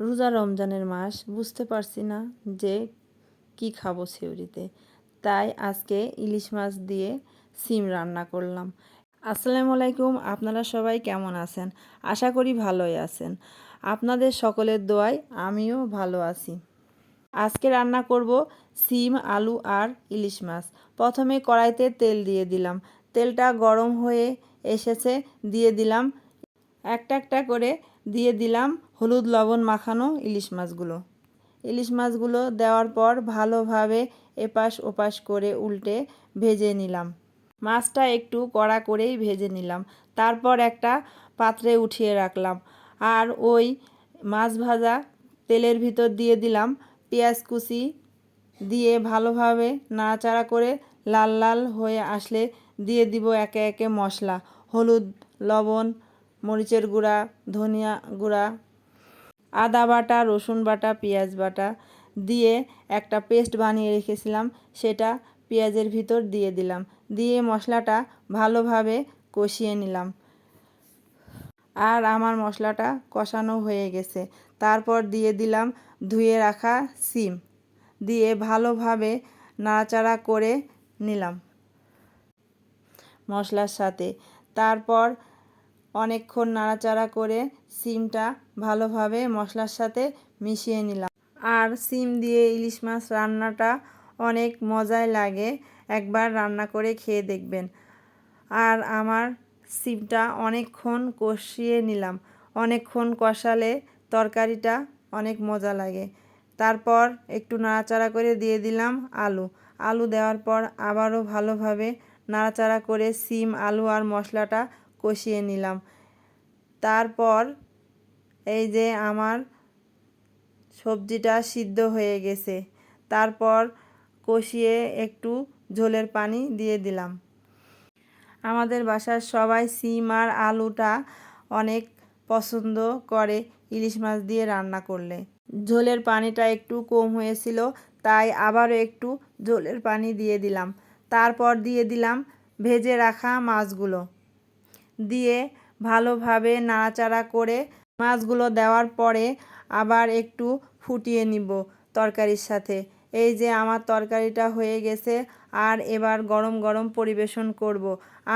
রোজা রমজানের মাস, বুঝতে পারছি না যে কি খাব সেউরিতে। তাই আজকে ইলিশ মাছ দিয়ে সিম রান্না করলাম। আসসালামু আলাইকুম, আপনারা সবাই কেমন আছেন? আশা করি ভালোই আছেন। আপনাদের সকলের দোয়ায় আমিও ভালো আছি। আজকে রান্না করব সিম, আলু আর ইলিশ মাছ। প্রথমে কড়াইতে তেল দিয়ে দিলাম। তেলটা গরম হয়ে এসেছে, দিয়ে দিলাম একটা একটা করে দিয়ে দিলাম হলুদ লবণ মাখানো ইলিশ মাছগুলো। ইলিশ মাছগুলো দেওয়ার পর ভালোভাবে এপাশ ওপাশ করে উল্টে ভেজে নিলাম। মাছটা একটু কড়া করেই ভেজে নিলাম। তারপর একটা পাত্রে উঠিয়ে রাখলাম। আর ওই মাছ ভাজা তেলের ভিতর দিয়ে দিলাম পেঁয়াজ কুচি দিয়ে ভালোভাবে নাড়াচাড়া করে লাল লাল হয়ে আসলে দিয়ে দিব একে একে মশলা। হলুদ, লবণ মরিচের গুঁড়া, ধনিয়া গুঁড়া, আদা বাটা, রসুন বাটা, পেঁয়াজ বাটা দিয়ে একটা পেস্ট বানিয়ে রেখেছিলাম। সেটা পেঁয়াজের ভিতর দিয়ে দিলাম। দিয়ে মশলাটা ভালোভাবে কষিয়ে নিলাম। আর আমার মশলাটা কষানো হয়ে গেছে। তারপর দিয়ে দিলাম ধুয়ে রাখা সিম। দিয়ে ভালোভাবে নাড়াচাড়া করে নিলাম মশলার সাথে। তারপর অনেকক্ষণ নাড়াচাড়া করে সিমটা ভালোভাবে মশলার সাথে মিশিয়ে নিলাম। আর সিম দিয়ে ইলিশ মাছ রান্নাটা অনেক মজায় লাগে। একবার রান্না করে খেয়ে দেখবেন। আর আমার সিমটা অনেকক্ষণ কষিয়ে নিলাম। অনেকক্ষণ কষালে তরকারিটা অনেক মজা লাগে। তারপর একটু নাড়াচাড়া করে দিয়ে দিলাম আলু। আলু দেওয়ার পর আবারও ভালোভাবে নাড়াচাড়া করে সিম, আলু আর মশলাটা কষিয়ে নিলাম। তারপর এই যে আমার সবজিটা সিদ্ধ হয়ে গেছে, তারপর কষিয়ে একটু ঝোলের পানি দিয়ে দিলাম। আমাদের বাসার সবাই সিম আর আলুটা অনেক পছন্দ করে ইলিশ মাছ দিয়ে রান্না করলে। ঝোলের পানিটা একটু কম হয়েছিল, তাই আবারও একটু ঝোলের পানি দিয়ে দিলাম। তারপর দিয়ে দিলাম ভেজে রাখা মাছগুলো। দিয়ে ভালোভাবে নাড়াচাড়া করে মাছগুলো দেওয়ার পরে আবার একটু ফুটিয়ে নিব তরকারির সাথে। এই যে আমার তরকারিটা হয়ে গেছে, আর এবার গরম গরম পরিবেশন করব।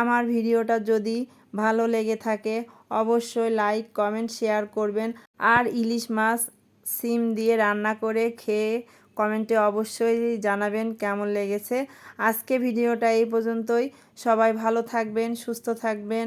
আমার ভিডিওটা যদি ভালো লেগে থাকে, অবশ্যই লাইক, কমেন্ট, শেয়ার করবেন। আর ইলিশ মাছ সিম দিয়ে রান্না করে খেয়ে কমেন্টে অবশ্যই জানাবেন কেমন লেগেছে। আজকে ভিডিওটা এই পর্যন্তই। সবাই ভালো থাকবেন, সুস্থ থাকবেন।